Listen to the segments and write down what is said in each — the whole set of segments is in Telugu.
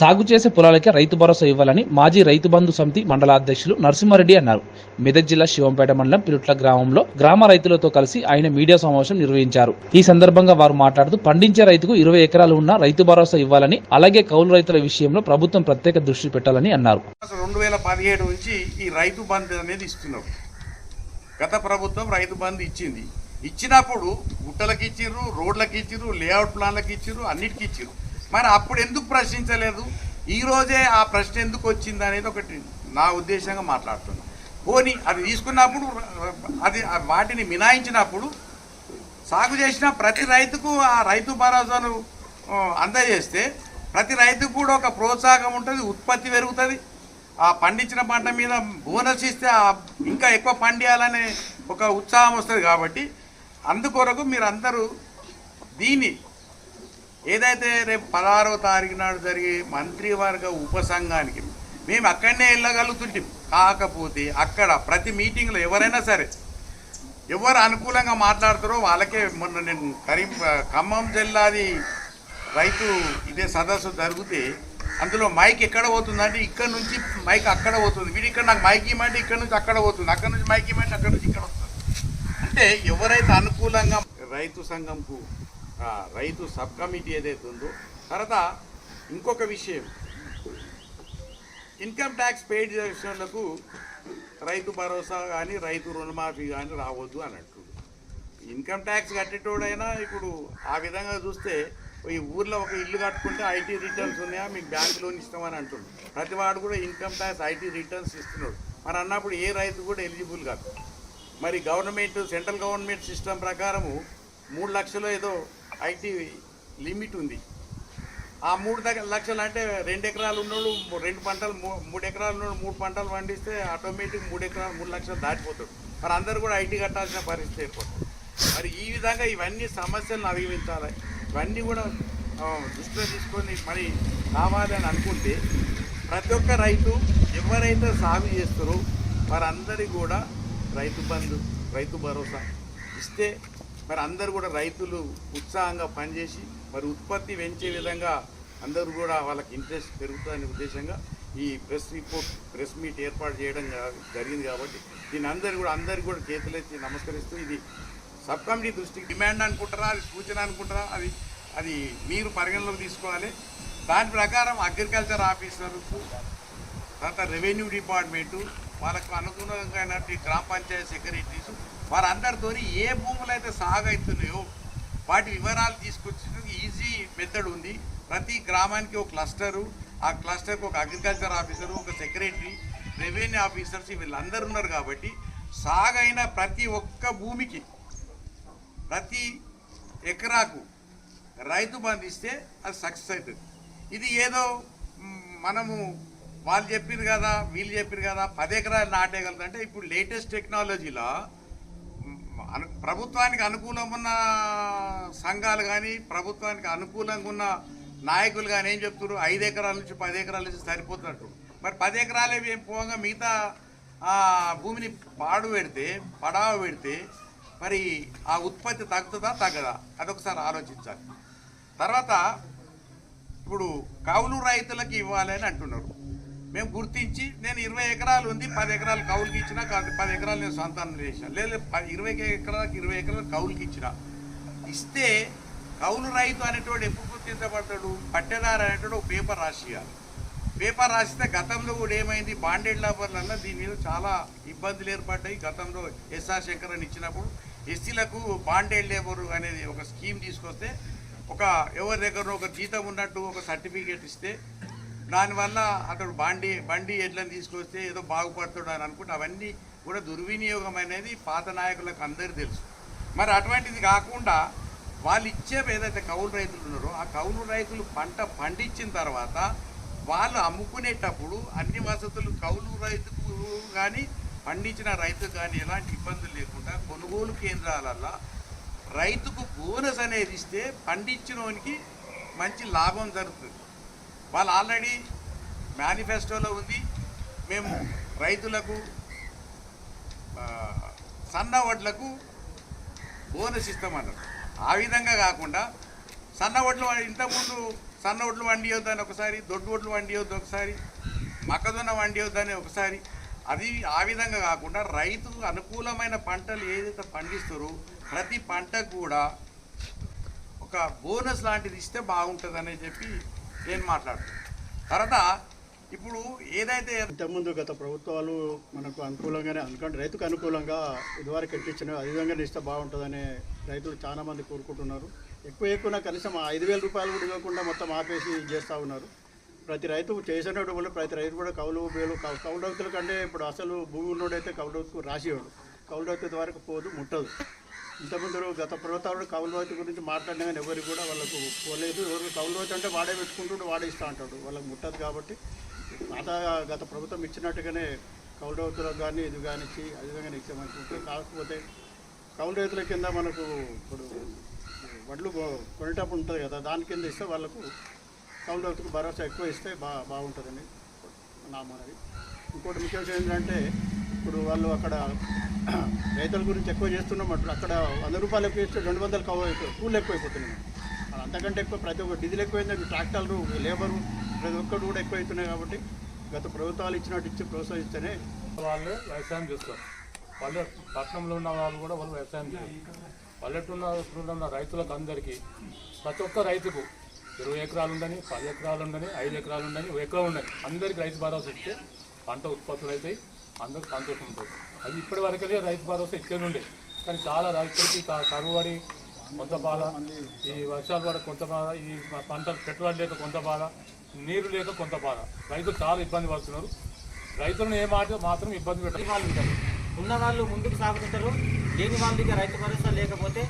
సాగు చేసే పొలాలకే రైతు భరోసా ఇవ్వాలని మాజీ రైతు బంధు సమితి మండల అధ్యక్షులు నరసింహారెడ్డి అన్నారు. మెదక్ జిల్లా శివంపేట మండలం పిరుట్ల గ్రామంలో గ్రామ రైతులతో కలిసి ఆయన మీడియా సమావేశం నిర్వహించారు. ఈ సందర్భంగా వారు మాట్లాడుతూ పండించే రైతుకు ఇరవై ఎకరాలు ఉన్న రైతు భరోసా ఇవ్వాలని అలాగే కౌలు రైతుల విషయంలో ప్రభుత్వం ప్రత్యేక దృష్టి పెట్టాలని అన్నారు. అసలు రెండు వేల పదిహేడు నుంచి ఈ రైతు బంధు అనేది ఇస్తున్నాం. గత ప్రభుత్వం రైతు బంధు ఇచ్చింది. ఇచ్చినప్పుడు గుట్టలకు ఇచ్చిర్రు రోడ్లకు ఇచ్చిర్రు లేఅవుట్ ప్లాన్లకు ఇచ్చిర్రు అన్నిటికీ ఇచ్చిర్రు మరి అప్పుడు ఎందుకు ప్రశ్నించలేదు? ఈరోజే ఆ ప్రశ్న ఎందుకు వచ్చింది అనేది ఒకటి నా ఉద్దేశంగా మాట్లాడుతున్నాను పోనీ అది తీసుకున్నప్పుడు అది వాటిని మినాయించినప్పుడు సాగు చేసిన ప్రతి రైతుకు ఆ రైతు భరోసాను అందజేస్తే ప్రతి రైతుకు కూడా ఒక ప్రోత్సాహం ఉంటుంది ఉత్పత్తి పెరుగుతుంది. ఆ పండించిన పంట మీద బోనస్ ఇస్తే ఇంకా ఎక్కువ పండియాలనే ఒక ఉత్సాహం వస్తుంది కాబట్టి అందుకొరకు మీరు అందరూ దీన్ని ఏదైతే రేపు పదహారవ తారీఖు నాడు జరిగే మంత్రివర్గ ఉపసంఘానికి మేము అక్కడనే వెళ్ళగలుగుతుంటాం. కాకపోతే అక్కడ ప్రతి మీటింగ్లో ఎవరైనా సరే ఎవరు అనుకూలంగా మాట్లాడతారో వాళ్ళకే మొన్న నేను కరీం ఖమ్మం జిల్లాది రైతు ఇదే సదస్సు జరిగితే అందులో మైక్ ఎక్కడ పోతుందంటే ఇక్కడ నుంచి మైక్ అక్కడ పోతుంది. వీడు ఇక్కడ నాకు మైక్ ఇవ్వమంటే ఇక్కడ నుంచి అక్కడ పోతుంది. అక్కడ నుంచి మైక్ ఇవ్వమంటే అక్కడ నుంచి ఇక్కడ వస్తుంది. అంటే ఎవరైతే అనుకూలంగా రైతు సంఘంకు రైతు సబ్ కమిటీ ఏదైతే ఉందో తర్వాత ఇంకొక విషయం. ఇన్కమ్ ట్యాక్స్ పెయిడ్ చేసేందుకు రైతు భరోసా కానీ రైతు రుణమాఫీ కానీ రావద్దు అని అంటుడు ఇన్కమ్ ట్యాక్స్ కట్టేటోడైనా ఇప్పుడు ఆ విధంగా చూస్తే ఈ ఊర్లో ఒక ఇల్లు కట్టుకుంటే ఐటీ రిటర్న్స్ ఉన్నాయా? మీకు బ్యాంక్ లోన్ ఇస్తామని అంటుండు ప్రతి వాడు కూడా ఇన్కమ్ ట్యాక్స్ ఐటీ రిటర్న్స్ ఇస్తున్నాడు. మరి అన్నప్పుడు ఏ రైతు కూడా ఎలిజిబుల్ కాదు. మరి గవర్నమెంట్ సెంట్రల్ గవర్నమెంట్ సిస్టమ్ ప్రకారము మూడు లక్షలు ఏదో ఐటీ లిమిట్ ఉంది. ఆ మూడు దగ్గర లక్షలు అంటే రెండు ఎకరాలు ఉన్నోడు రెండు పంటలు మూడు ఎకరాలు ఉన్నోడు మూడు పంటలు పండిస్తే ఆటోమేటిక్ మూడు ఎకరాలు మూడు లక్షలు దాటిపోతాడు. మరి అందరూ కూడా ఐటీ కట్టాల్సిన పరిస్థితి అయిపోతుంది మరి ఈ విధంగా ఇవన్నీ సమస్యలను అధిగమించాలి. ఇవన్నీ కూడా దృష్టిలో తీసుకొని మరి కావాలి అని అనుకుంటే ప్రతి ఒక్క రైతు ఎవరైతే సాగు చేస్తారో వారందరికీ కూడా రైతు బంధు రైతు భరోసా ఇస్తే మరి అందరూ కూడా రైతులు ఉత్సాహంగా పనిచేసి మరి ఉత్పత్తి పెంచే విధంగా అందరూ కూడా వాళ్ళకి ఇంట్రెస్ట్ పెరుగుతుందనే ఉద్దేశంగా ఈ ప్రెస్ రిపోర్ట్ ప్రెస్ మీట్ ఏర్పాటు చేయడం జరిగింది కాబట్టి దీని అందరు కూడా అందరికి కూడా చేతులెత్తి నమస్కరిస్తూ ఇది సబ్ కమిటీ దృష్టికి డిమాండ్ అనుకుంటారా అది సూచన అనుకుంటారా అది అది మీరు పరిగణలోకి తీసుకోవాలి. దాని ప్రకారం అగ్రికల్చర్ ఆఫీసర్కు తర్వాత రెవెన్యూ డిపార్ట్మెంటు వాళ్ళకు అనుగుణంగా గ్రామ పంచాయతీ సెక్రటరీస్ వారందరితో ఏ భూములు అయితే సాగు అవుతున్నాయో వాటి వివరాలు తీసుకొచ్చిన ఈజీ మెథడ్ ఉంది. ప్రతి గ్రామానికి ఒక క్లస్టరు ఆ క్లస్టర్కి ఒక అగ్రికల్చర్ ఆఫీసరు ఒక సెక్రటరీ రెవెన్యూ ఆఫీసర్స్ వీళ్ళందరూ ఉన్నారు కాబట్టి సాగైన ప్రతి ఒక్క భూమికి ప్రతి ఎకరాకు రైతు బంధు ఇస్తే అది సక్సెస్ అవుతుంది. ఇది ఏదో మనము వాళ్ళు చెప్పారు కదా వీళ్ళు చెప్పారు కదా పది ఎకరాలు నాటేయగలదు అంటే ఇప్పుడు లేటెస్ట్ టెక్నాలజీలో అను- ప్రభుత్వానికి అనుకూలం ఉన్న సంఘాలు కానీ ప్రభుత్వానికి అనుకూలంగా ఉన్న నాయకులు కానీ ఏం చెప్తున్నారు ఐదు ఎకరాల నుంచి పది ఎకరాల నుంచి సరిపోతున్నట్టు. మరి పది ఎకరాలే ఏం పోగా మిగతా ఆ, భూమిని పాడు పెడితే పడావ పెడితే మరి ఆ ఉత్పత్తి తగ్గుతుందా తగ్గదా? అదొకసారి ఆలోచించాలి. తర్వాత ఇప్పుడు కౌలు రైతులకు ఇవ్వాలి అని అంటున్నారు. మేము గుర్తించి నేను ఇరవై ఎకరాలు ఉంది పది ఎకరాలు కౌలుకి ఇచ్చిన కాదు పది ఎకరాలు నేను సంతానం చేసిన. లేదు ఇరవై ఎకరాలకు ఇరవై ఎకరాలు కౌలుకి ఇచ్చిన. ఇస్తే కౌలు రైతు అనేటోడు ఎప్పుడు గుర్తించబడతాడు? పట్టెదారు అనేటువంటి ఒక పేపర్ రాసియాలి పేపర్ రాసిస్తే గతంలో కూడా ఏమైంది? బాండెడ్ లేబర్లలో దీని మీద చాలా ఇబ్బందులు ఏర్పడ్డాయి. గతంలో ఎస్ఆర్ శంకర్ అని ఇచ్చినప్పుడు ఎస్సీలకు బాండెడ్ లేబర్ అనేది ఒక స్కీమ్ తీసుకొస్తే ఒక ఎవరి దగ్గర ఒక జీతం ఉన్నట్టు ఒక సర్టిఫికేట్ ఇస్తే దానివల్ల అతడు బండి బండి ఎడ్లను తీసుకొస్తే ఏదో బాగుపడతాడు అని అనుకుంటే అవన్నీ కూడా దుర్వినియోగం అనేది పాత నాయకులకు అందరూ తెలుసు. మరి అటువంటిది కాకుండా వాళ్ళు ఇచ్చే ఏదైతే కౌలు రైతులు ఉన్నారో ఆ కౌలు రైతులు పంట పండించిన తర్వాత వాళ్ళు అమ్ముకునేటప్పుడు అన్ని వసతులు కౌలు రైతుకు కానీ పండించిన రైతుకు కానీ ఎలాంటి ఇబ్బందులు లేకుండా కొనుగోలు కేంద్రాలల్లో రైతుకు బోనస్ అనేది ఇస్తే పండించినోనికి మంచి లాభం జరుగుతుంది. వాళ్ళు ఆల్రెడీ మేనిఫెస్టోలో ఉంది. మేము రైతులకు సన్న వడ్లకు బోనస్ ఇస్తామన్నారు. ఆ విధంగా కాకుండా సన్న వడ్లు ఇంతకుముందు సన్న వడ్లు వండియొద్దని ఒకసారి దొడ్డు వడ్లు వండియొద్దు ఒకసారి మొక్కజొన్న వండియొద్దని ఒకసారి అది ఆ విధంగా కాకుండా రైతు అనుకూలమైన పంటలు ఏదైతే పండిస్తారో ప్రతి పంటకు కూడా ఒక బోనస్ లాంటిది ఇస్తే బాగుంటుందని చెప్పి నేను మాట్లాడుతున్నాను తర్వాత ఇప్పుడు ఏదైతే ఇంతకుముందు గత ప్రభుత్వాలు మనకు అనుకూలంగానే అనుకోండి రైతుకు అనుకూలంగా ఇదివరకు ఎట్టించిన అదే విధంగా ఇస్తే బాగుంటుందని రైతులు చాలా మంది కోరుకుంటున్నారు. ఎక్కువ ఎక్కువ కనీసం ఐదు వేల రూపాయలు కూడా ఇవ్వకుండా మొత్తం ఆపేసి చేస్తూ ఉన్నారు. ప్రతి రైతు చేసినట్టు వల్ల ప్రతి రైతు కూడా కౌలు బేలు కౌలు రైతుల కంటే ఇప్పుడు అసలు భూమి ఉన్నోడైతే కౌలు రైతుకు రాసివాడు కౌలు రైతు ద్వారా పోదు ముట్టదు. ఇంతకుముందు గత ప్రభుత్వాలు కౌలు రోజు గురించి మాట్లాడినా కానీ ఎవరికి కూడా వాళ్ళకు పోలేదు ఎవరు కౌలు అంటే వాడే పెట్టుకుంటుంటే వాడే ఇస్తా అంటాడు. వాళ్ళకి ముట్టదు కాబట్టి పాత గత ప్రభుత్వం ఇచ్చినట్టుగానే కౌలు రైతులకు కానీ ఇది కానీ ఇచ్చి అది విధంగా ఇచ్చామనుకుంటే కాకపోతే కౌలు రైతుల కింద మనకు ఇప్పుడు వడ్లు కొ- కొనేటప్పుడు ఉంటుంది కదా దాని కింద ఇస్తే వాళ్ళకు కౌలు రైతుకు భరోసా ఎక్కువ ఇస్తే బా బాగుంటుందని నా మనది ఇంకోటి ముఖ్య విషయం ఏంటంటే ఇప్పుడు వాళ్ళు అక్కడ రైతుల గురించి ఎక్కువ చేస్తున్నప్పుడు అక్కడ వంద రూపాయలు ఎక్కువ చేస్తే రెండు వందలు కవ కూలు ఎక్కువైపోతున్నాయి అంతకంటే ఎక్కువ ప్రతి ఒక్క డీజిల్ ఎక్కువైంది ట్రాక్టర్లు లేబరు ప్రతి ఒక్కటి కూడా ఎక్కువ అవుతున్నాయి కాబట్టి గత ప్రభుత్వాలు ఇచ్చినట్టు ఇచ్చి ప్రోత్సహిస్తేనే వాళ్ళు వ్యవసాయం చేస్తారు. పల్లె పట్టణంలో ఉన్న వాళ్ళు కూడా వాళ్ళు వ్యవసాయం చేస్తారు పల్లెటూరులో ఉన్న రైతులకు అందరికీ ప్రతి ఒక్క రైతుకు ఇరవై ఎకరాలు ఉండని పది ఎకరాలు ఉండని ఐదు ఎకరాలు ఉండని ఒక ఎకరం ఉండని అందరికీ రైతు భరోసా ఇస్తే పంట ఉత్పత్తులు అవుతాయి. అందరికి సంతోషం ఉంటుంది. అది ఇప్పటి వరకే రైతు భరోసా ఇచ్చేది ఉండే. కానీ చాలా రైతులకి క- కరువు పడి కొంత బాధ. ఈ వర్షాలు పడ కొంత బాధ. ఈ పంటలు పెట్టుబడి లేక కొంత బాధ. నీరు లేక కొంత బాధ. రైతులు చాలా ఇబ్బంది పడుతున్నారు. రైతులను ఏ మాట మాత్రం ఇబ్బంది పెట్టాలి వాళ్ళు ఉంటారు. ఉన్న వాళ్ళు ముందుకు సాగుతుంటారు. లేని వాళ్ళకి రైతు భరోసా లేకపోతే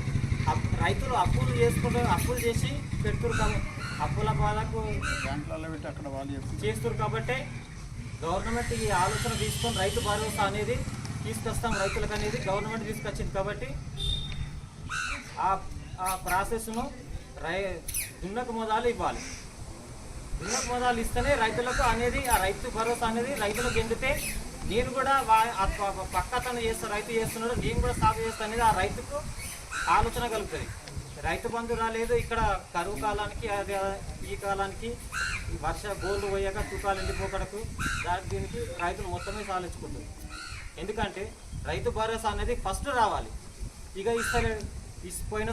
రైతులు అప్పులు చేసుకుంటారు అప్పులు చేసి పెడుతురు అప్పుల బాధకు బ్యాంకులలో పెట్టి అక్కడ వాళ్ళు చేస్తారు కాబట్టి గవర్నమెంట్ ఈ ఆలోచన తీసుకొని రైతు భరోసా అనేది తీసుకొస్తాం రైతులకు అనేది గవర్నమెంట్ తీసుకొచ్చింది కాబట్టి ఆ ఆ ప్రాసెస్ను రై దున్నకు మొదలు ఇవ్వాలి. దున్నకు మొదలు ఇస్తేనే రైతులకు అనేది ఆ రైతు భరోసా అనేది రైతులకు ఎండితే నేను కూడా వా- ఆ పక్క చేస్తా రైతు చేస్తున్నాడు నేను కూడా సాగు చేస్తా అనేది ఆ రైతుకు ఆలోచన కలుగుతుంది. రైతు బంధు రాలేదు. ఇక్కడ కరువు కాలానికి అది ఈ కాలానికి వర్ష గోల్డ్ పోయాక తూకాలు ఎండిపోకడకు దానికి దీనికి రైతులు మొత్తమే సాధించుకుంటుంది ఎందుకంటే రైతు భరోసా అనేది ఫస్ట్ రావాలి. ఇక ఇస్తలేడు పోయిన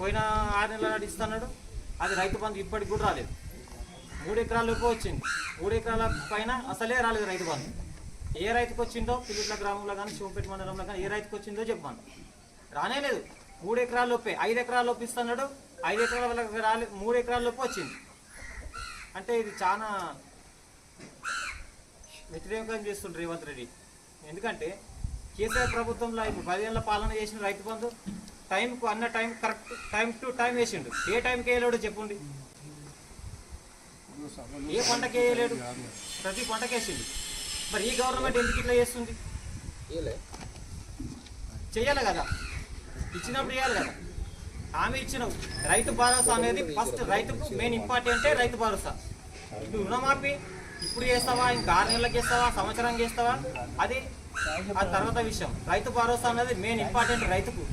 పోయిన ఆరు నెలల నాడు ఇస్తున్నాడు. అది రైతు బంధు ఇప్పటికి కూడా రాలేదు. మూడు ఎకరాలకు వచ్చింది. మూడు ఎకరాల పైన అసలే రాలేదు రైతు బంధు. ఏ రైతుకు వచ్చిందో పిల్లిట్ల గ్రామంలో కానీ శివపేట మండలంలో కానీ ఏ రైతుకు వచ్చిందో చెప్పాను రానే లేదు. మూడు ఎకరాల లోపే ఐదు ఎకరాల లోపు ఇస్తున్నాడు. ఐదు ఎకరాల వాళ్ళకి రాలేదు మూడు ఎకరాల లోపు వచ్చింది. అంటే ఇది చాలా వ్యతిరేకంగా చేస్తుండ్రు రేవంత్ రెడ్డి. ఎందుకంటే కేసీఆర్ ప్రభుత్వంలో ఇప్పుడు పదేళ్ళ పాలన చేసిన రైతు బంధు టైంకు అన్న time correct time to time వేసిండు. ఏ టైంకి వేయలేడు చెప్పండి. ఏ పంటకి వేయలేడు ప్రతి పంటకి వేసిండు. మరి ఈ గవర్నమెంట్ ఎందుకు ఇట్లా చేస్తుంది? చెయ్యాలి కదా. ఇచ్చినప్పుడు ఇవ్వాలి కదా. హామీ ఇచ్చినావు రైతు భరోసా అనేది ఫస్ట్ రైతుకు మెయిన్ ఇంపార్టెంటే రైతు భరోసా. ఇప్పుడు రుణమాఫీ ఇప్పుడు చేస్తావా? ఇంకా ఆరు నెలలకు చేస్తావా? సంవత్సరం చేస్తావా? అది ఆ తర్వాత విషయం. రైతు భరోసా అనేది మెయిన్ ఇంపార్టెంట్ రైతుకు.